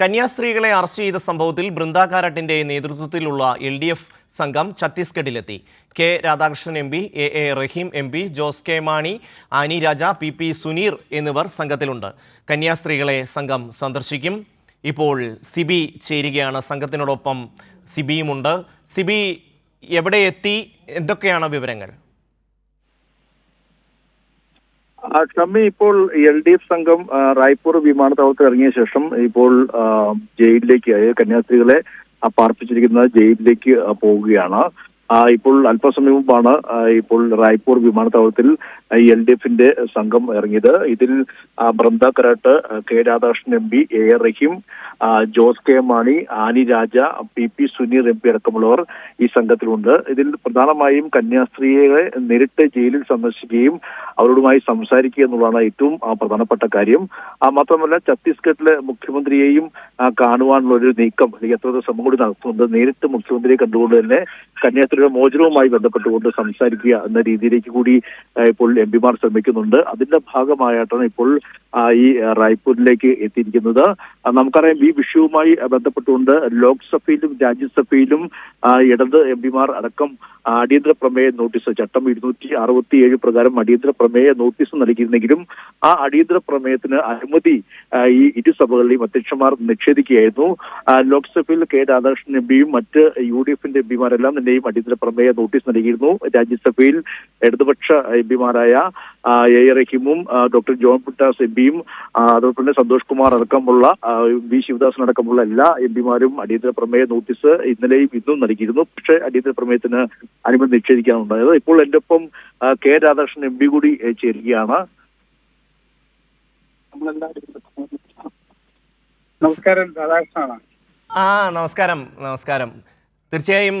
കന്യാസ്ത്രീകളെ arrest ചെയ്ത സംഭവത്തിൽ ബൃന്ദ കാരാട്ടിന്റെ നേതൃത്വത്തിലുള്ള എൽ ഡി എഫ് സംഘം ഛത്തീസ്ഗഡിലെത്തി. K Radhakrishnan M P A A Rahim M P Jose K Mani Annie Raja P P Suneer എന്നിവർ സംഘത്തിലുണ്ട്. കന്യാസ്ത്രീകളെ സംഘം സന്ദർശിക്കും. ഇപ്പോൾ സിബി ചേരുകയാണ് സംഘത്തിനോടൊപ്പം. സിബിയുമുണ്ട്. സിബി എവിടെ എത്തി? എന്തൊക്കെയാണ് വിവരങ്ങൾ? ഷമ്മി ഇപ്പോൾ എൽ ഡി എഫ് സംഘം റായ്പൂർ വിമാനത്താവളത്തിൽ ഇറങ്ങിയ ശേഷം ഇപ്പോൾ ജയിലിലേക്ക് കന്യാസ്ത്രീകളെ പാർപ്പിച്ചിരിക്കുന്ന ജയിലിലേക്ക് പോവുകയാണ്. ഇപ്പോൾ അല്പസമയം മുമ്പാണ് ഇപ്പോൾ റായ്പൂർ വിമാനത്താവളത്തിൽ എൽ ഡി എഫിന്റെ സംഘം ഇറങ്ങിയത്. ഇതിൽ Brinda Karat K Radhakrishnan M P A R Rahim Jose K Mani Annie Raja P P Suneer M P അടക്കമുള്ളവർ ഈ സംഘത്തിലുണ്ട്. ഇതിൽ പ്രധാനമായും കന്യാസ്ത്രീയെ നേരിട്ട് ജയിലിൽ സന്ദർശിക്കുകയും അവരോടുമായി സംസാരിക്കുക എന്നുള്ളതാണ് ഏറ്റവും പ്രധാനപ്പെട്ട കാര്യം. മാത്രമല്ല ഛത്തീസ്ഗഡിലെ മുഖ്യമന്ത്രിയെയും കാണുവാനുള്ള ഒരു നീക്കം അല്ലെങ്കിൽ എത്ര ദിവസം കൂടി നടത്തുന്നുണ്ട് നേരിട്ട് മുഖ്യമന്ത്രിയെ കണ്ടുകൊണ്ട് തന്നെ കന്യാസ്ത്രീയുടെ മോചനവുമായി ബന്ധപ്പെട്ടുകൊണ്ട് സംസാരിക്കുക എന്ന രീതിയിലേക്ക് കൂടി ഇപ്പോൾ എം പിമാർ ശ്രമിക്കുന്നുണ്ട്. അതിന്റെ ഭാഗമായിട്ടാണ് ഇപ്പോൾ ഈ റായ്പൂരിലേക്ക് എത്തിയിരിക്കുന്നത്. നമുക്കറിയാം ഈ വിഷയവുമായി ബന്ധപ്പെട്ടുകൊണ്ട് ലോക്സഭയിലും രാജ്യസഭയിലും ഇടത് എം പിമാർ അടക്കം അടിയന്തര പ്രമേയ നോട്ടീസ് ചട്ടം ഇരുന്നൂറ്റി അറുപത്തിയേഴ് പ്രകാരം അടിയന്തര പ്രമേയ നോട്ടീസ് നൽകിയിരുന്നെങ്കിലും ആ അടിയന്തര പ്രമേയത്തിന് അനുമതി ഈ ഇരു സഭകളിലെയും അധ്യക്ഷന്മാർ നിഷേധിക്കുകയായിരുന്നു. ആ, ലോക്സഭയിൽ കെ രാധാകൃഷ്ണൻ എം പിയും മറ്റ് യു ഡി എഫിന്റെ എം പിമാരെല്ലാം തന്നെയും അടിയന്തര പ്രമേയ നോട്ടീസ് നൽകിയിരുന്നു. രാജ്യസഭയിൽ ഇടതുപക്ഷ എം പിമാരായ എ. എ. റഹീമും ഡോക്ടർ ജോൺ പുട്ടാസ് എം പിയും അതോടൊപ്പം തന്നെ സന്തോഷ് കുമാർ അടക്കമുള്ള വി. ശിവദാസൻ അടക്കമുള്ള എല്ലാ എം പിമാരും അടിയന്തര പ്രമേയ നോട്ടീസ് ഇന്നലെയും ഇന്നും നൽകിയിരുന്നു. പക്ഷേ അടിയന്തര പ്രമേയത്തിന് അനുമതി നിഷേധിക്കാനുണ്ടായത്. ഇപ്പോൾ എന്റെ ഒപ്പം കെ. രാധാകൃഷ്ണൻ എം പി കൂടി ചേരുകയാണ്. നമസ്കാരം രാധാകൃഷ്ണനാണ്. ആ നമസ്കാരം നമസ്കാരം. തീർച്ചയായും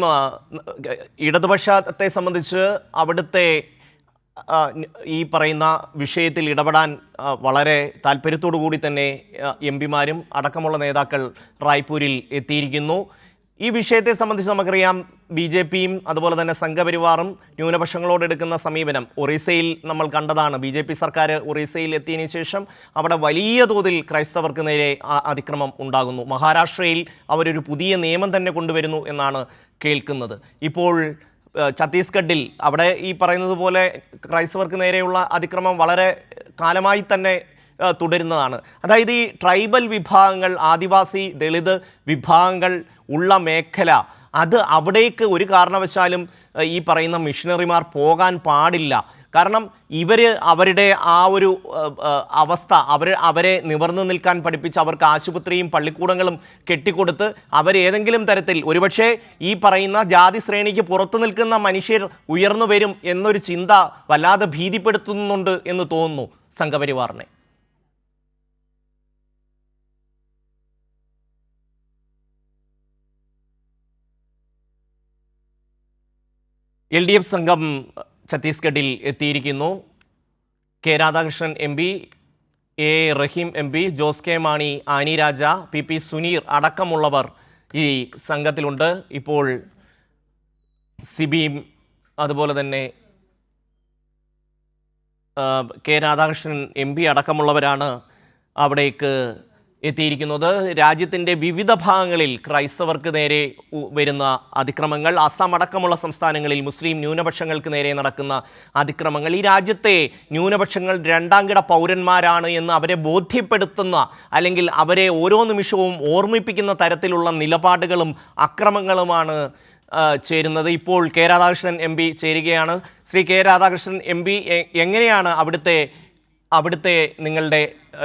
ഇടതുപക്ഷത്തെ സംബന്ധിച്ച് അവിടുത്തെ ഈ പറയുന്ന വിഷയത്തിൽ ഇടപെടാൻ വളരെ താല്പര്യത്തോടു കൂടി തന്നെ എം പിമാരും അടക്കമുള്ള നേതാക്കൾ റായ്പൂരിൽ എത്തിയിരിക്കുന്നു. ഈ വിഷയത്തെ സംബന്ധിച്ച് നമുക്കറിയാം ബി ജെ പിയും അതുപോലെ തന്നെ സംഘപരിവാറും ന്യൂനപക്ഷങ്ങളോട് എടുക്കുന്ന സമീപനം. ഒറീസയിൽ നമ്മൾ കണ്ടതാണ്. ബി ജെ പി സർക്കാർ ഒറീസയിൽ എത്തിയതിനു ശേഷം അവിടെ വലിയ തോതിൽ ക്രൈസ്തവർക്ക് നേരെ അതിക്രമം ഉണ്ടാകുന്നു. മഹാരാഷ്ട്രയിൽ അവരൊരു പുതിയ നിയമം തന്നെ കൊണ്ടുവരുന്നു എന്നാണ് കേൾക്കുന്നത്. ഇപ്പോൾ ഛത്തീസ്ഗഡിൽ അവിടെ ഈ പറയുന്നത് പോലെ ക്രൈസ്തവർക്ക് നേരെയുള്ള അതിക്രമം വളരെ കാലമായി തന്നെ തുടരുന്നതാണ്. അതായത് ഈ ട്രൈബൽ വിഭാഗങ്ങൾ ആദിവാസി ദളിത് വിഭാഗങ്ങൾ ഉള്ള മേഖല. അത് അവിടേക്ക് ഒരു കാരണവശാലും ഈ പറയുന്ന മിഷണറിമാർ പോകാൻ പാടില്ല. കാരണം ഇവർ അവരുടെ ആ ഒരു അവസ്ഥ അവർ അവരെ നിവർന്നു നിൽക്കാൻ പഠിപ്പിച്ച് അവർക്ക് ആശുപത്രിയും പള്ളിക്കൂടങ്ങളും കെട്ടിക്കൊടുത്ത് അവരേതെങ്കിലും തരത്തിൽ ഒരുപക്ഷെ ഈ പറയുന്ന ജാതി ശ്രേണിക്ക് പുറത്തു നിൽക്കുന്ന മനുഷ്യർ ഉയർന്നു വരും എന്നൊരു ചിന്ത വല്ലാതെ ഭീതിപ്പെടുത്തുന്നുണ്ട് എന്ന് തോന്നുന്നു സംഘപരിവാറിനെ. എൽ ഡി എഫ് സംഘം ഛത്തീസ്ഗഡിൽ എത്തിയിരിക്കുന്നു. K Radhakrishnan M P A Rahim M P Jose K Mani Annie Raja P P Suneer അടക്കമുള്ളവർ ഈ സംഘത്തിലുണ്ട്. ഇപ്പോൾ സിബിയും അതുപോലെ തന്നെ കെ രാധാകൃഷ്ണൻ എം പി അടക്കമുള്ളവരാണ് അവിടേക്ക് എത്തിയിരിക്കുന്നത്. രാജ്യത്തിന്റെ വിവിധ ഭാഗങ്ങളിൽ ക്രൈസ്തവർക്ക് നേരെ വരുന്ന അതിക്രമങ്ങൾ അസം അടക്കമുള്ള സംസ്ഥാനങ്ങളിൽ മുസ്ലിം ന്യൂനപക്ഷങ്ങൾക്ക് നേരെ നടക്കുന്ന അതിക്രമങ്ങൾ. ഈ രാജ്യത്തെ ന്യൂനപക്ഷങ്ങൾ രണ്ടാംകിട പൗരന്മാരാണ് എന്ന് അവരെ ബോധ്യപ്പെടുത്തുന്ന അല്ലെങ്കിൽ അവരെ ഓരോ നിമിഷവും ഓർമ്മിപ്പിക്കുന്ന തരത്തിലുള്ള നിലപാടുകളും അക്രമങ്ങളുമാണ് ചേരുന്നത്. ഇപ്പോൾ കെ രാധാകൃഷ്ണൻ എം പി ചേരുകയാണ്. Shri K Radhakrishnan M P എങ്ങനെയാണ് അവിടുത്തെ അവിടുത്തെ നിങ്ങളുടെ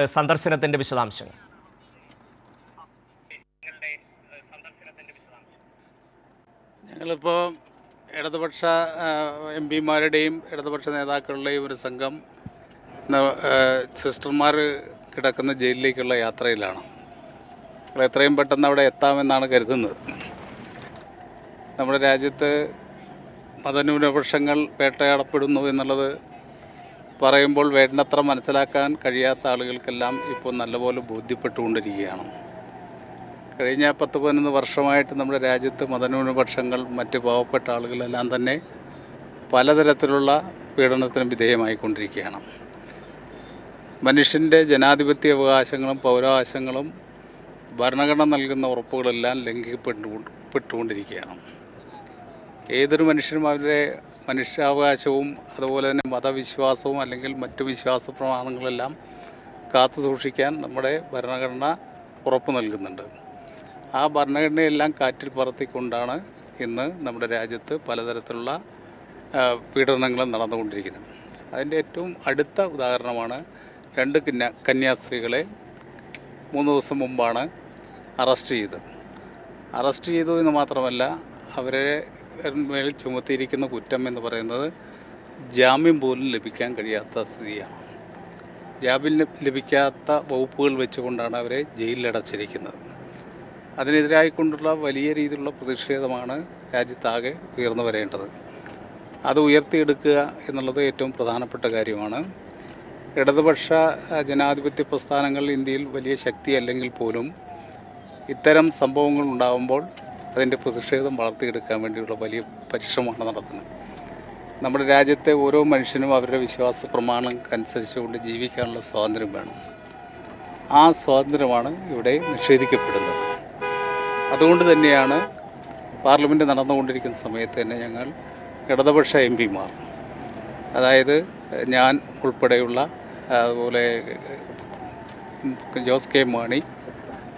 സന്ദർശനത്തിന്റെ വിശദാംശങ്ങൾ? ഞങ്ങളിപ്പോൾ ഇടതുപക്ഷ എം പിമാരുടെയും ഇടതുപക്ഷ നേതാക്കളുടെയും ഒരു സംഘം സിസ്റ്റർമാർ കിടക്കുന്ന ജയിലിലേക്കുള്ള യാത്രയിലാണ്. എത്രയും പെട്ടെന്ന് അവിടെ എത്താമെന്നാണ് കരുതുന്നത്. നമ്മുടെ രാജ്യത്ത് മതന്യൂനപക്ഷങ്ങൾ വേട്ടയാടപ്പെടുന്നു എന്നുള്ളത് പറയുമ്പോൾ വേണ്ടത്ര മനസ്സിലാക്കാൻ കഴിയാത്ത ആളുകൾക്കെല്ലാം ഇപ്പോൾ നല്ലപോലെ ബോധ്യപ്പെട്ടുകൊണ്ടിരിക്കുകയാണ്. കഴിഞ്ഞ പത്ത് പതിനൊന്ന് വർഷമായിട്ട് നമ്മുടെ രാജ്യത്ത് മതന്യൂനപക്ഷങ്ങൾ മറ്റ് പാവപ്പെട്ട ആളുകളെല്ലാം തന്നെ പലതരത്തിലുള്ള പീഡനത്തിന് വിധേയമായിക്കൊണ്ടിരിക്കുകയാണ്. മനുഷ്യന്റെ ജനാധിപത്യ അവകാശങ്ങളും പൗരാവകാശങ്ങളും ഭരണഘടന നൽകുന്ന ഉറപ്പുകളെല്ലാം ലംഘിക്കപ്പെട്ടുകൊണ്ടിരിക്കുകയാണ് ഏതൊരു മനുഷ്യനും അവരുടെ മനുഷ്യാവകാശവും അതുപോലെ തന്നെ മതവിശ്വാസവും അല്ലെങ്കിൽ മറ്റു വിശ്വാസ പ്രമാണങ്ങളെല്ലാം കാത്തു സൂക്ഷിക്കാൻ നമ്മുടെ ഭരണഘടന ഉറപ്പ് നൽകുന്നുണ്ട്. ആ ഭരണഘടനയെല്ലാം കാറ്റിൽ പറത്തിക്കൊണ്ടാണ് ഇന്ന് നമ്മുടെ രാജ്യത്ത് പലതരത്തിലുള്ള പീഡനങ്ങളും നടന്നുകൊണ്ടിരിക്കുന്നത്. അതിന്റെ ഏറ്റവും അടുത്ത ഉദാഹരണമാണ് രണ്ട് കന്യാ കന്യാസ്ത്രീകളെ മൂന്ന് ദിവസം മുമ്പാണ് അറസ്റ്റ് ചെയ്തത്. അറസ്റ്റ് ചെയ്തു എന്ന് മാത്രമല്ല അവരെ മേൽ ചുമത്തിയിരിക്കുന്ന കുറ്റം എന്ന് പറയുന്നത് ജാമ്യം പോലും ലഭിക്കാൻ കഴിയാത്ത സ്ഥിതിയാണ്. ജാമ്യം ലഭിക്കാത്ത വകുപ്പുകൾ വെച്ചുകൊണ്ടാണ് അവരെ ജയിലിലടച്ചിരിക്കുന്നത്. അതിനെതിരായിക്കൊണ്ടുള്ള വലിയ രീതിയിലുള്ള പ്രതിഷേധമാണ് രാജ്യത്താകെ ഉയർന്നു വരേണ്ടത്. അത് ഉയർത്തിയെടുക്കുക എന്നുള്ളത് ഏറ്റവും പ്രധാനപ്പെട്ട കാര്യമാണ്. ഇടതുപക്ഷ ജനാധിപത്യ പ്രസ്ഥാനങ്ങൾ ഇന്ത്യയിൽ വലിയ ശക്തിയല്ലെങ്കിൽ പോലും ഇത്തരം സംഭവങ്ങൾ ഉണ്ടാകുമ്പോൾ അതിന്റെ പ്രതിഷേധം വളർത്തിയെടുക്കാൻ വേണ്ടിയുള്ള വലിയ പരിശ്രമമാണ് നടത്തുന്നത്. നമ്മുടെ രാജ്യത്തെ ഓരോ മനുഷ്യനും അവരുടെ വിശ്വാസ പ്രമാണങ്ങൾക്കനുസരിച്ചുകൊണ്ട് ജീവിക്കാനുള്ള സ്വാതന്ത്ര്യം വേണം. ആ സ്വാതന്ത്ര്യമാണ് ഇവിടെ നിഷേധിക്കപ്പെടുന്നത്. അതുകൊണ്ട് തന്നെയാണ് പാർലമെന്റ് നടന്നുകൊണ്ടിരിക്കുന്ന സമയത്ത് തന്നെ ഞങ്ങൾ ഇടതുപക്ഷ എം പിമാർ. അതായത് ഞാൻ ഉൾപ്പെടെയുള്ള അതുപോലെ ജോസ് കെ മാണി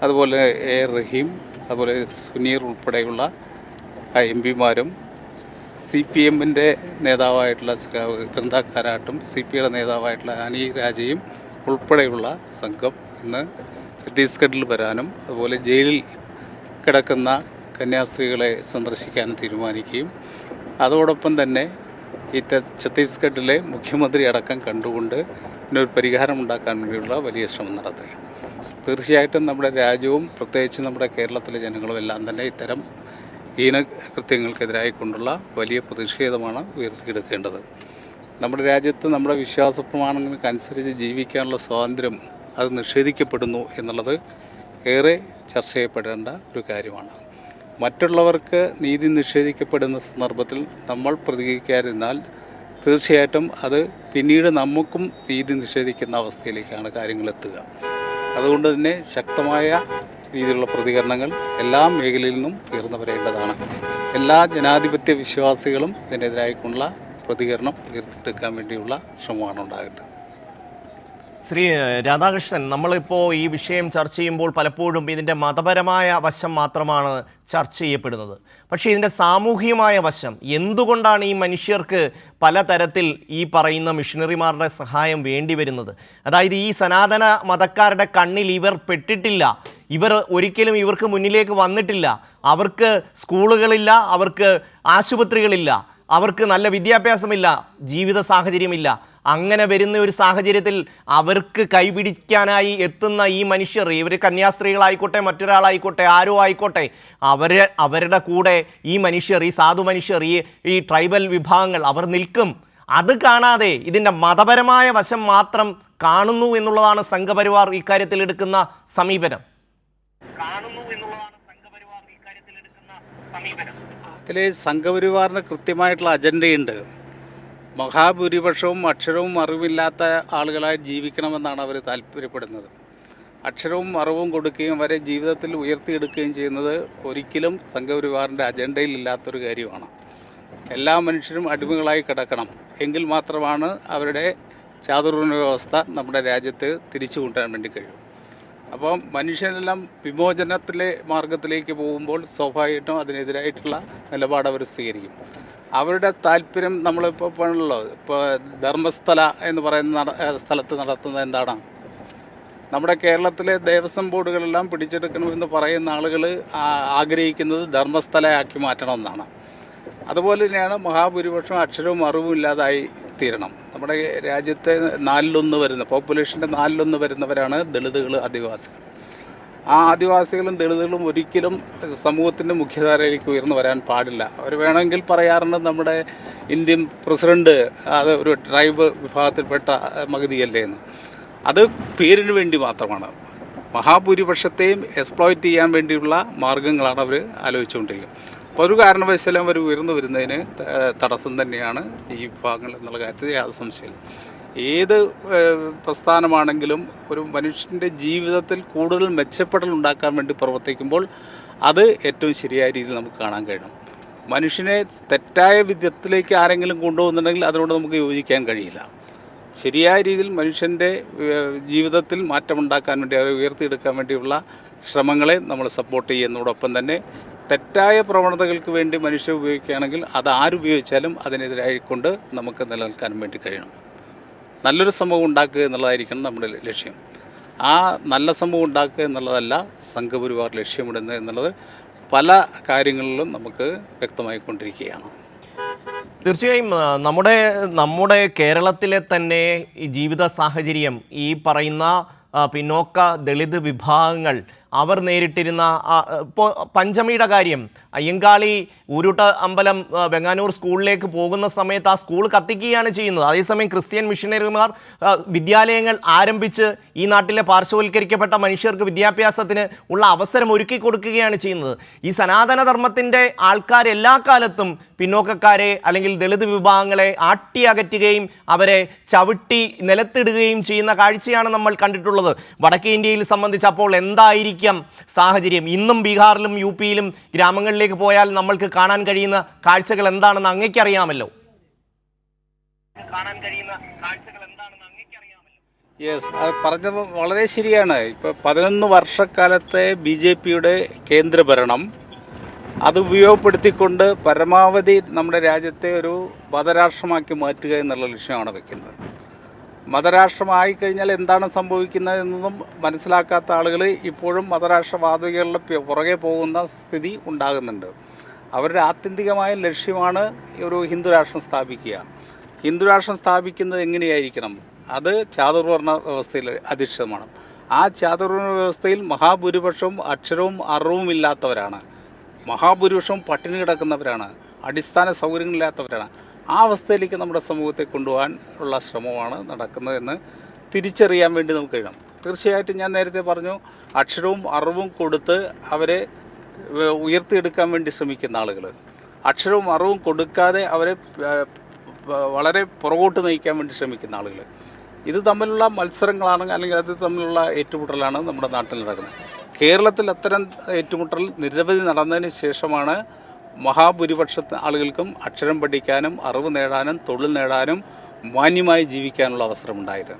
അതുപോലെ എ റഹീം അതുപോലെ സുനീർ ഉൾപ്പെടെയുള്ള എം പിമാരും സി പി എമ്മിന്റെ നേതാവായിട്ടുള്ള ബൃന്ദ സി പി ഐയുടെ നേതാവായിട്ടുള്ള അനി രാജയും ഉൾപ്പെടെയുള്ള സംഘം ഇന്ന് ഛത്തീസ്ഗഡിൽ വരാനും അതുപോലെ ജയിലിൽ കിടക്കുന്ന കന്യാസ്ത്രീകളെ സന്ദർശിക്കാൻ തീരുമാനിക്കുകയും അതോടൊപ്പം തന്നെ ഈ ഛത്തീസ്ഗഡിലെ മുഖ്യമന്ത്രി അടക്കം കണ്ടുകൊണ്ട് ഇതിനൊരു പരിഹാരം ഉണ്ടാക്കാൻ വേണ്ടിയുള്ള വലിയ ശ്രമം നടത്തുക തീർച്ചയായിട്ടും നമ്മുടെ രാജ്യവും പ്രത്യേകിച്ച് നമ്മുടെ കേരളത്തിലെ ജനങ്ങളും എല്ലാം തന്നെ ഇത്തരം ഹീനകൃത്യങ്ങൾക്കെതിരായി കൊണ്ടുള്ള വലിയ പ്രതിഷേധമാണ് ഉയർത്തിയെടുക്കേണ്ടത്. നമ്മുടെ രാജ്യത്ത് നമ്മുടെ വിശ്വാസ പ്രമാണങ്ങൾക്കനുസരിച്ച് ജീവിക്കാനുള്ള സ്വാതന്ത്ര്യം അത് നിഷേധിക്കപ്പെടുന്നു എന്നുള്ളത് ഏറെ ചർച്ച ചെയ്യപ്പെടേണ്ട ഒരു കാര്യമാണ്. മറ്റുള്ളവർക്ക് നീതി നിഷേധിക്കപ്പെടുന്ന സന്ദർഭത്തിൽ നമ്മൾ പ്രതികരിക്കാതിരുന്നാൽ തീർച്ചയായിട്ടും അത് പിന്നീട് നമുക്കും നീതി നിഷേധിക്കുന്ന അവസ്ഥയിലേക്കാണ് കാര്യങ്ങൾ എത്തുക. അതുകൊണ്ട് തന്നെ ശക്തമായ രീതിയിലുള്ള പ്രതികരണങ്ങൾ എല്ലാ മേഖലയിൽ നിന്നും ഉയർന്നു വരേണ്ടതാണ്. എല്ലാ ജനാധിപത്യ വിശ്വാസികളും ഇതിനെതിരായിക്കൊണ്ടുള്ള പ്രതികരണം ഉയർത്തിയെടുക്കാൻ വേണ്ടിയുള്ള ശ്രമമാണ് ഉണ്ടാകേണ്ടത്. ശ്രീ രാധാകൃഷ്ണൻ നമ്മളിപ്പോൾ ഈ വിഷയം ചർച്ച ചെയ്യുമ്പോൾ പലപ്പോഴും ഇതിന്റെ മതപരമായ വശം മാത്രമാണ് ചർച്ച ചെയ്യപ്പെടുന്നത്. പക്ഷേ ഇതിന്റെ സാമൂഹികമായ വശം എന്തുകൊണ്ടാണ് ഈ മനുഷ്യർക്ക് പലതരത്തിൽ ഈ പറയുന്ന മിഷനറിമാരുടെ സഹായം വേണ്ടി വരുന്നത്? അതായത് ഈ സനാതന മതക്കാരുടെ കണ്ണിൽ ഇവർ പെട്ടിട്ടില്ല. ഇവർ ഒരിക്കലും ഇവർക്ക് മുന്നിലേക്ക് വന്നിട്ടില്ല. അവർക്ക് സ്കൂളുകളില്ല അവർക്ക് ആശുപത്രികളില്ല അവർക്ക് നല്ല വിദ്യാഭ്യാസമില്ല ജീവിത സാഹചര്യമില്ല. അങ്ങനെ വരുന്ന ഒരു സാഹചര്യത്തിൽ അവർക്ക് കൈപിടിക്കാനായി എത്തുന്ന ഈ മനുഷ്യർ ഇവർ കന്യാസ്ത്രീകളായിക്കോട്ടെ മറ്റൊരാളായിക്കോട്ടെ ആരോ ആയിക്കോട്ടെ അവരെ അവരുടെ കൂടെ ഈ മനുഷ്യർ ഈ സാധു മനുഷ്യർ ഈ ഈ ട്രൈബൽ വിഭാഗങ്ങൾ അവർ നിൽക്കും. അത് കാണാതെ ഇതിന്റെ മതപരമായ വശം മാത്രം കാണുന്നു എന്നുള്ളതാണ് സംഘപരിവാർ ഇക്കാര്യത്തിൽ എടുക്കുന്ന സമീപനം. കാണുന്നു എന്നുള്ളതാണ് സംഘപരിവാർ ഇക്കാര്യത്തിൽ എടുക്കുന്ന സമീപനം. അതിൽ സംഘപരിവാറിന് കൃത്യമായിട്ടുള്ള അജണ്ടയുണ്ട്. മഹാഭൂരിപക്ഷവും അക്ഷരവും അറിവില്ലാത്ത ആളുകളായി ജീവിക്കണമെന്നാണ് അവർ താല്പര്യപ്പെടുന്നത്. അക്ഷരവും അറിവും കൊടുക്കുകയും അവരെ ജീവിതത്തിൽ ഉയർത്തിയെടുക്കുകയും ചെയ്യുന്നത് ഒരിക്കലും സംഘപരിവാറിന്റെ അജണ്ടയിൽ ഇല്ലാത്തൊരു കാര്യമാണ്. എല്ലാ മനുഷ്യരും അടിമകളായി കിടക്കണം. എങ്കിൽ മാത്രമാണ് അവരുടെ ചാതുർണ വ്യവസ്ഥ നമ്മുടെ രാജ്യത്ത് തിരിച്ചു കൊണ്ടുവരാൻ വേണ്ടി കഴിയും. അപ്പോൾ മനുഷ്യനെല്ലാം വിമോചനത്തിലെ മാർഗത്തിലേക്ക് പോകുമ്പോൾ സ്വാഭാവികമായിട്ടും അതിനെതിരായിട്ടുള്ള നിലപാട് അവർ സ്വീകരിക്കും. അവരുടെ താല്പര്യം നമ്മളിപ്പോൾ പണല്ലോ ഇപ്പോൾ ധർമ്മസ്ഥല എന്ന് പറയുന്ന സ്ഥലത്ത് നടത്തുന്നത് എന്താണ് നമ്മുടെ കേരളത്തിലെ ദേവസ്വം ബോർഡുകളെല്ലാം പിടിച്ചെടുക്കണമെന്ന് പറയുന്ന ആളുകൾ ആഗ്രഹിക്കുന്നത് ധർമ്മസ്ഥലയാക്കി മാറ്റണമെന്നാണ്. അതുപോലെ തന്നെയാണ് മഹാഭൂരിപക്ഷം അക്ഷരവും അറിവും ഇല്ലാതായി തീരണം. നമ്മുടെ രാജ്യത്തെ നാലിലൊന്ന് വരുന്ന പോപ്പുലേഷന്റെ നാലിലൊന്ന് വരുന്നവരാണ് ദളിതുകൾ ആദിവാസികൾ ആ ആദിവാസികളും ദളിതുകളും ഒരിക്കലും സമൂഹത്തിന്റെ മുഖ്യധാരയിലേക്ക് ഉയർന്നു വരാൻ പാടില്ല. അവർ വേണമെങ്കിൽ പറയാറുണ്ട് നമ്മുടെ ഇന്ത്യൻ പ്രസിഡന്റ് അത് ഒരു ട്രൈബ് വിഭാഗത്തിൽപ്പെട്ട മഗതിയല്ലേ എന്ന്. അത് പേരിന് വേണ്ടി മാത്രമാണ്. മഹാഭൂരിപക്ഷത്തെയും എക്സ്പ്ലോയിറ്റ് ചെയ്യാൻ വേണ്ടിയുള്ള മാർഗങ്ങളാണ് അവർ ആലോചിച്ചുകൊണ്ടിരിക്കുന്നത് അപ്പോൾ ഒരു കാരണവശാലും അവർ ഉയർന്നു വരുന്നതിന് തടസ്സം തന്നെയാണ് ഈ വിഭാഗങ്ങൾ എന്നുള്ള കാര്യത്തിൽ യാതൊരു സംശയമില്ല ഏത് പ്രസ്ഥാനമാണെങ്കിലും ഒരു മനുഷ്യന്റെ ജീവിതത്തിൽ കൂടുതൽ മെച്ചപ്പെടൽ ഉണ്ടാക്കാൻ വേണ്ടി പ്രവർത്തിക്കുമ്പോൾ അത് ഏറ്റവും ശരിയായ രീതിയിൽ നമുക്ക് കാണാൻ കഴിയണം. മനുഷ്യനെ തെറ്റായ വിധത്തിലേക്ക് ആരെങ്കിലും കൊണ്ടുപോകുന്നുണ്ടെങ്കിൽ അതിനോട് നമുക്ക് യോജിക്കാൻ കഴിയില്ല. ശരിയായ രീതിയിൽ മനുഷ്യന്റെ ജീവിതത്തിൽ മാറ്റമുണ്ടാക്കാൻ വേണ്ടി അവരെ ഉയർത്തിയെടുക്കാൻ വേണ്ടിയുള്ള ശ്രമങ്ങളെ നമ്മൾ സപ്പോർട്ട് ചെയ്യുന്നതോടൊപ്പം തന്നെ. തെറ്റായ പ്രവണതകൾക്ക് വേണ്ടി മനുഷ്യർ ഉപയോഗിക്കുകയാണെങ്കിൽ അത് ആരുപയോഗിച്ചാലും അതിനെതിരായിക്കൊണ്ട് നമുക്ക് നിലനിൽക്കാൻ വേണ്ടി കഴിയണം. നല്ലൊരു സമൂഹം ഉണ്ടാക്കുക എന്നുള്ളതായിരിക്കണം നമ്മുടെ ലക്ഷ്യം. ആ നല്ല സമൂഹം ഉണ്ടാക്കുക എന്നുള്ളതല്ല സംഘപരിവാർ ലക്ഷ്യമിടുന്നത് എന്നുള്ളത് പല കാര്യങ്ങളിലും നമുക്ക് വ്യക്തമായിക്കൊണ്ടിരിക്കുകയാണ്. തീർച്ചയായും നമ്മുടെ നമ്മുടെ കേരളത്തിലെ തന്നെ ജീവിത സാഹചര്യം ഈ പറയുന്ന പിന്നോക്ക ദളിത് വിഭാഗങ്ങൾ അവർ നേരിട്ടിരുന്ന ഇപ്പോൾ പഞ്ചമിയുടെ കാര്യം. അയ്യങ്കാളി ഊരുട്ട അമ്പലം വെങ്ങാനൂർ സ്കൂളിലേക്ക് പോകുന്ന സമയത്ത് ആ സ്കൂൾ കത്തിക്കുകയാണ് ചെയ്യുന്നത്. അതേസമയം ക്രിസ്ത്യൻ മിഷനറിമാർ വിദ്യാലയങ്ങൾ ആരംഭിച്ച് ഈ നാട്ടിലെ പാർശ്വവൽക്കരിക്കപ്പെട്ട മനുഷ്യർക്ക് വിദ്യാഭ്യാസത്തിന് ഉള്ള അവസരം ഒരുക്കി കൊടുക്കുകയാണ് ചെയ്യുന്നത്. ഈ സനാതനധർമ്മത്തിന്റെ ആൾക്കാരെല്ലാ കാലത്തും പിന്നോക്കക്കാരെ അല്ലെങ്കിൽ ദളിത് വിഭാഗങ്ങളെ ആട്ടിയകറ്റുകയും അവരെ ചവിട്ടി നിലത്തിടുകയും ചെയ്യുന്ന കാഴ്ചയാണ് നമ്മൾ കണ്ടിട്ടുള്ളത്. വടക്കേ ഇന്ത്യയിൽ സംബന്ധിച്ച് അപ്പോൾ എന്തായിരിക്കാം സാഹചര്യം ഇന്നും ബീഹാറിലും യു പിയിലും ഗ്രാമങ്ങളിലേക്ക് പോയാൽ നമ്മൾക്ക് കാണാൻ കഴിയുന്ന കാഴ്ചകൾ എന്താണെന്ന് അങ്ങേക്കറിയാമല്ലോ കാണാൻ കഴിയുന്ന കാഴ്ചകൾ എന്താണെന്ന് യെസ് അത് പറഞ്ഞത് വളരെ ശരിയാണ്. ഇപ്പോൾ പതിനൊന്ന് വർഷക്കാലത്തെ ബി ജെ പിയുടെ കേന്ദ്രഭരണം അത് ഉപയോഗപ്പെടുത്തിക്കൊണ്ട് പരമാവധി നമ്മുടെ രാജ്യത്തെ ഒരു മതരാഷ്ട്രമാക്കി മാറ്റുക എന്നുള്ള ലക്ഷ്യമാണ് വെക്കുന്നത്. മതരാഷ്ട്രമായി കഴിഞ്ഞാൽ എന്താണ് സംഭവിക്കുന്നതെന്നൊന്നും മനസ്സിലാക്കാത്ത ആളുകൾ ഇപ്പോഴും മതരാഷ്ട്രവാദികളുടെ പുറകെ പോകുന്ന സ്ഥിതി ഉണ്ടാകുന്നുണ്ട്. അവരുടെ ആത്യന്തികമായ ലക്ഷ്യമാണ് ഒരു ഹിന്ദുരാഷ്ട്രം സ്ഥാപിക്കുക. ഹിന്ദുരാഷ്ട്രം സ്ഥാപിക്കുന്നത് എങ്ങനെയായിരിക്കണം? അത് ചാതുർവർണ വ്യവസ്ഥയിൽ അധിഷ്ഠിതമാണ്. ആ ചാതുർവർണ വ്യവസ്ഥയിൽ മഹാഭൂരിപക്ഷവും അക്ഷരവും അറിവും ഇല്ലാത്തവരാണ്. മഹാഭൂരിപക്ഷവും പട്ടിണി കിടക്കുന്നവരാണ്. അടിസ്ഥാന സൗകര്യങ്ങളില്ലാത്തവരാണ്. ആ അവസ്ഥയിലേക്ക് നമ്മുടെ സമൂഹത്തെ കൊണ്ടുപോകാൻ ഉള്ള ശ്രമമാണ് നടക്കുന്നതെന്ന് തിരിച്ചറിയാൻ വേണ്ടി നമുക്ക് കഴിയണം. തീർച്ചയായിട്ടും ഞാൻ നേരത്തെ പറഞ്ഞു അക്ഷരവും അറിവും കൊടുത്ത് അവരെ ഉയർത്തിയെടുക്കാൻ വേണ്ടി ശ്രമിക്കുന്ന ആളുകൾ അക്ഷരവും അറിവും കൊടുക്കാതെ അവരെ വളരെ പുറകോട്ട് നയിക്കാൻ വേണ്ടി ശ്രമിക്കുന്ന ആളുകൾ ഇത് തമ്മിലുള്ള മത്സരങ്ങളാണ് അല്ലെങ്കിൽ അത് തമ്മിലുള്ള ഏറ്റുമുട്ടലാണ് നമ്മുടെ നാട്ടിൽ നടക്കുന്നത്. കേരളത്തിൽ അത്തരം ഏറ്റുമുട്ടൽ നിരവധി നടന്നതിന് ശേഷമാണ് മഹാഭൂരിപക്ഷ ആളുകൾക്കും അക്ഷരം പഠിക്കാനും അറിവ് നേടാനും തൊഴിൽ നേടാനും മാന്യമായി ജീവിക്കാനുള്ള അവസരമുണ്ടായത്.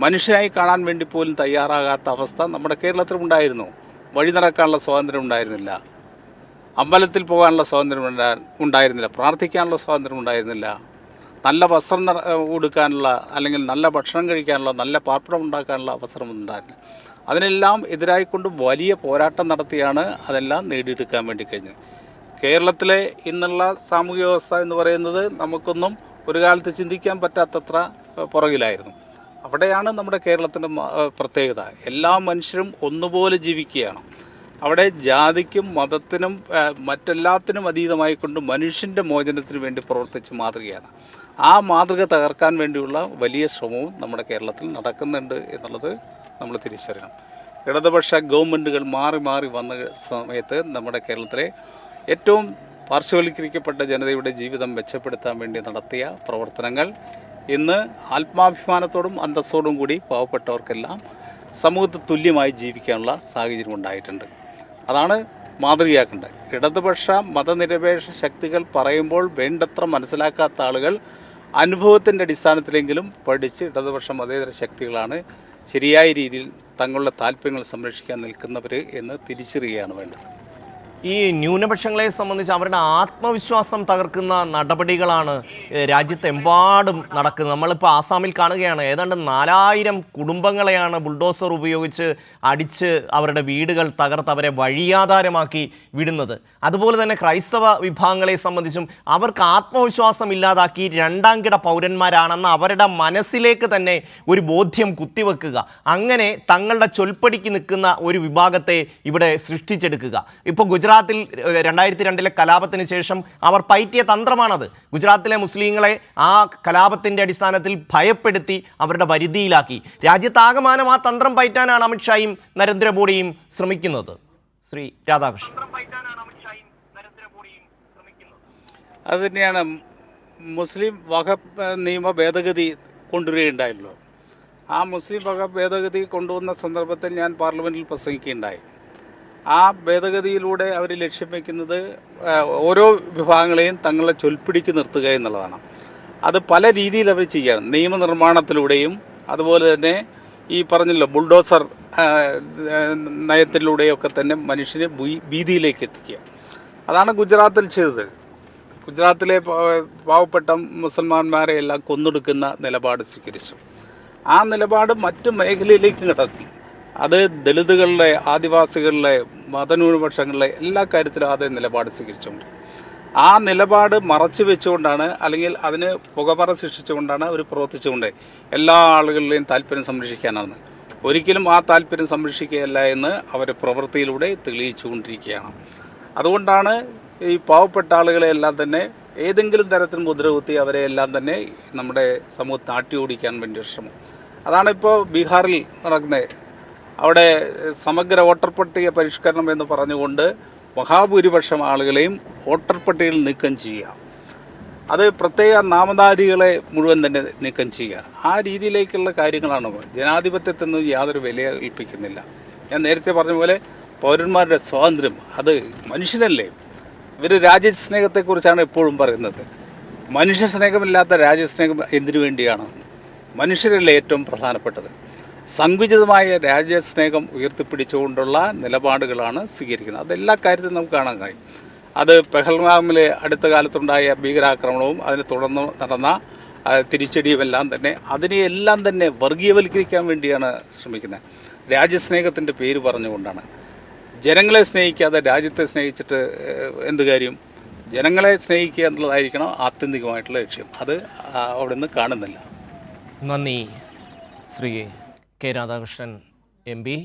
മനുഷ്യനായി കാണാൻ വേണ്ടി പോലും തയ്യാറാകാത്ത അവസ്ഥ നമ്മുടെ കേരളത്തിലും ഉണ്ടായിരുന്നു. വഴി നടക്കാനുള്ള സ്വാതന്ത്ര്യം ഉണ്ടായിരുന്നില്ല. അമ്പലത്തിൽ പോകാനുള്ള സ്വാതന്ത്ര്യം ഉണ്ടായിരുന്നില്ല. പ്രാർത്ഥിക്കാനുള്ള സ്വാതന്ത്ര്യം ഉണ്ടായിരുന്നില്ല. നല്ല വസ്ത്രം ഉടുക്കാനുള്ള അല്ലെങ്കിൽ നല്ല ഭക്ഷണം കഴിക്കാനുള്ള നല്ല പാർപ്പിടം ഉണ്ടാക്കാനുള്ള അവസരം ഉണ്ടായിരുന്നു അതിനെല്ലാം എതിരായിക്കൊണ്ട് വലിയ പോരാട്ടം നടത്തിയാണ് അതെല്ലാം നേടിയെടുക്കാൻ വേണ്ടി കഴിഞ്ഞത്. കേരളത്തിലെ ഇന്നുള്ള സാമൂഹ്യ വ്യവസ്ഥ എന്ന് പറയുന്നത് നമുക്കൊന്നും ഒരു കാലത്ത് ചിന്തിക്കാൻ പറ്റാത്തത്ര പുറകിലായിരുന്നു. അവിടെയാണ് നമ്മുടെ കേരളത്തിന്റെ പ്രത്യേകത. എല്ലാ മനുഷ്യരും ഒന്നുപോലെ ജീവിക്കുകയാണ്. അവിടെ ജാതിക്കും മതത്തിനും മറ്റെല്ലാത്തിനും അതീതമായി കൊണ്ട് മനുഷ്യന്റെ മോചനത്തിന് വേണ്ടി പ്രവർത്തിച്ച മാതൃകയാണ്. ആ മാതൃക തകർക്കാൻ വേണ്ടിയുള്ള വലിയ ശ്രമവും നമ്മുടെ കേരളത്തിൽ നടക്കുന്നുണ്ട് എന്നുള്ളത് നമ്മൾ തിരിച്ചറിയണം. ഇടതുപക്ഷ ഗവൺമെന്റുകൾ മാറി മാറി വന്ന സമയത്ത് നമ്മുടെ കേരളത്തിലെ ഏറ്റവും പാർശ്വവൽക്കരിക്കപ്പെട്ട ജനതയുടെ ജീവിതം മെച്ചപ്പെടുത്താൻ വേണ്ടി നടത്തിയ പ്രവർത്തനങ്ങൾ. ഇന്ന് ആത്മാഭിമാനത്തോടും അന്തസ്സോടും കൂടി പാവപ്പെട്ടവർക്കെല്ലാം സമൂഹത്തിൽ തുല്യമായി ജീവിക്കാനുള്ള സാഹചര്യം ഉണ്ടായിട്ടുണ്ട്. അതാണ് മാതൃകയാക്കേണ്ടത്. ഇടതുപക്ഷ മതനിരപേക്ഷ ശക്തികൾ പറയുമ്പോൾ വേണ്ടത്ര മനസ്സിലാക്കാത്ത ആളുകൾ അനുഭവത്തിന്റെ അടിസ്ഥാനത്തിലെങ്കിലും പഠിച്ച് ഇടതുപക്ഷ മതേതര ശക്തികളാണ് ശരിയായ രീതിയിൽ തങ്ങളുടെ താല്പര്യങ്ങൾ സംരക്ഷിക്കാൻ നിൽക്കുന്നവർ എന്ന് തിരിച്ചറിയുകയാണ് വേണ്ടത്. ഈ ന്യൂനപക്ഷങ്ങളെ സംബന്ധിച്ച് അവരുടെ ആത്മവിശ്വാസം തകർക്കുന്ന നടപടികളാണ് രാജ്യത്തെമ്പാടും നടക്കുന്നത്. നമ്മളിപ്പോൾ ആസാമിൽ കാണുകയാണ്. ഏതാണ്ട് നാലായിരം കുടുംബങ്ങളെയാണ് ബുൾഡോസർ ഉപയോഗിച്ച് അടിച്ച് അവരുടെ വീടുകൾ തകർത്ത് അവരെ വഴിയാധാരമാക്കി വിടുന്നത്. അതുപോലെ തന്നെ ക്രൈസ്തവ വിഭാഗങ്ങളെ സംബന്ധിച്ചും അവർക്ക് ആത്മവിശ്വാസം ഇല്ലാതാക്കി രണ്ടാം കിട പൗരന്മാരാണെന്ന് അവരുടെ മനസ്സിലേക്ക് തന്നെ ഒരു ബോധ്യം കുത്തിവെക്കുക. അങ്ങനെ തങ്ങളുടെ ചൊൽപ്പടിക്ക് നിൽക്കുന്ന ഒരു വിഭാഗത്തെ ഇവിടെ സൃഷ്ടിച്ചെടുക്കുക. ഇപ്പോൾ ഗുജറാത്തിൽ രണ്ടായിരത്തി രണ്ടിലെ കലാപത്തിന് ശേഷം അവർ പയറ്റിയ തന്ത്രമാണത്. ഗുജറാത്തിലെ മുസ്ലിങ്ങളെ ആ കലാപത്തിന്റെ അടിസ്ഥാനത്തിൽ ഭയപ്പെടുത്തി അവരുടെ പരിധിയിലാക്കി. രാജ്യത്താകമാനം ആ തന്ത്രം പയറ്റാനാണ് അമിത്ഷായും നരേന്ദ്രമോദിയും ശ്രമിക്കുന്നത്. ശ്രീ രാധാകൃഷ്ണൻ. അത് തന്നെയാണ്. മുസ്ലിം വക നിയമ ഭേദഗതി കൊണ്ടുവരികയുണ്ടായല്ലോ. ആ മുസ്ലിം വക ഭേദഗതി കൊണ്ടുവന്ന സന്ദർഭത്തിൽ ഞാൻ പാർലമെന്റിൽ പ്രസംഗിക്കുകയുണ്ടായി. ആ ഭേദഗതിയിലൂടെ അവർ ലക്ഷ്യം വയ്ക്കുന്നത് ഓരോ വിഭാഗങ്ങളെയും തങ്ങളെ ചൊൽപ്പിടിക്ക് നിർത്തുക എന്നുള്ളതാണ്. അത് പല രീതിയിൽ അവർ ചെയ്യുകയാണ് നിയമനിർമ്മാണത്തിലൂടെയും അതുപോലെ തന്നെ ഈ പറഞ്ഞല്ലോ ബുൾഡോസർ നയത്തിലൂടെയൊക്കെ തന്നെ മനുഷ്യനെ ഭീതിയിലേക്ക് എത്തിക്കുക. അതാണ് ഗുജറാത്തിൽ ചെയ്തത്. ഗുജറാത്തിലെ പാവപ്പെട്ട മുസൽമാന്മാരെ എല്ലാം കൊന്നൊടുക്കുന്ന നിലപാട് സ്വീകരിച്ചു. ആ നിലപാട് മറ്റു മേഖലയിലേക്കും കിടക്കും അത് ദളിതുകളുടെ ആദിവാസികളിലെ മതന്യൂനപക്ഷങ്ങളിലെ എല്ലാ കാര്യത്തിലും അതേ നിലപാട് സ്വീകരിച്ചുകൊണ്ട്. ആ നിലപാട് മറച്ചു വെച്ചുകൊണ്ടാണ് അല്ലെങ്കിൽ അതിന് പുകമറ സൃഷ്ടിച്ചുകൊണ്ടാണ് അവർ പ്രവർത്തിച്ചുകൊണ്ട് എല്ലാ ആളുകളുടെയും താല്പര്യം സംരക്ഷിക്കാനാണ്. ഒരിക്കലും ആ താല്പര്യം സംരക്ഷിക്കുകയല്ല എന്ന് അവർ പ്രവൃത്തിയിലൂടെ തെളിയിച്ചുകൊണ്ടിരിക്കുകയാണ്. അതുകൊണ്ടാണ് ഈ പാവപ്പെട്ട ആളുകളെ എല്ലാം തന്നെ ഏതെങ്കിലും തരത്തിൽ മുദ്രകുത്തി അവരെ എല്ലാം തന്നെ നമ്മുടെ സമൂഹത്തെ ആട്ടി ഓടിക്കാൻ വേണ്ടി ശ്രമം. അതാണ് ഇപ്പോൾ ബീഹാറിൽ നടക്കുന്നത് അവിടെ സമഗ്ര വോട്ടർ പട്ടിക പരിഷ്കരണം എന്ന് പറഞ്ഞുകൊണ്ട് മഹാഭൂരിപക്ഷം ആളുകളെയും വോട്ടർ പട്ടികയിൽ നീക്കം ചെയ്യുക. അത് പ്രത്യേക നാമധാരികളെ മുഴുവൻ തന്നെ നീക്കം ചെയ്യുക. ആ രീതിയിലേക്കുള്ള കാര്യങ്ങളാണ് ജനാധിപത്യത്തിനൊന്നും യാതൊരു വില കൽപ്പിക്കുന്നില്ല ഞാൻ നേരത്തെ പറഞ്ഞ പോലെ പൗരന്മാരുടെ സ്വാതന്ത്ര്യം അത് മനുഷ്യനല്ലേ? ഇവർ രാജ്യസ്നേഹത്തെക്കുറിച്ചാണ് എപ്പോഴും പറയുന്നത്. മനുഷ്യ സ്നേഹമില്ലാത്ത രാജ്യസ്നേഹം എന്തിനു വേണ്ടിയാണ്? മനുഷ്യരല്ലേ ഏറ്റവും പ്രധാനപ്പെട്ടത്? സങ്കുചിതമായ രാജ്യസ്നേഹം ഉയർത്തിപ്പിടിച്ചുകൊണ്ടുള്ള നിലപാടുകളാണ് സ്വീകരിക്കുന്നത്. അതെല്ലാ കാര്യത്തിലും നമുക്ക് കാണാൻ കഴിയും. അത് പെഹൽഗാമിലെ അടുത്ത കാലത്തുണ്ടായ ഭീകരാക്രമണവും അതിനെ തുടർന്ന് നടന്ന തിരിച്ചടിയുമെല്ലാം തന്നെ അതിനെയെല്ലാം തന്നെ വർഗീയവൽക്കരിക്കാൻ വേണ്ടിയാണ് ശ്രമിക്കുന്നത്. രാജ്യസ്നേഹത്തിന്റെ പേര് പറഞ്ഞുകൊണ്ടാണ്. ജനങ്ങളെ സ്നേഹിക്കാതെ രാജ്യത്തെ സ്നേഹിച്ചിട്ട് എന്ത് കാര്യം? ജനങ്ങളെ സ്നേഹിക്കുക എന്നുള്ളതായിരിക്കണം ആത്യന്തികമായിട്ടുള്ള ലക്ഷ്യം. അത് അവിടെ നിന്ന് കാണുന്നില്ല. നന്ദി. Shri K Radhakrishnan M P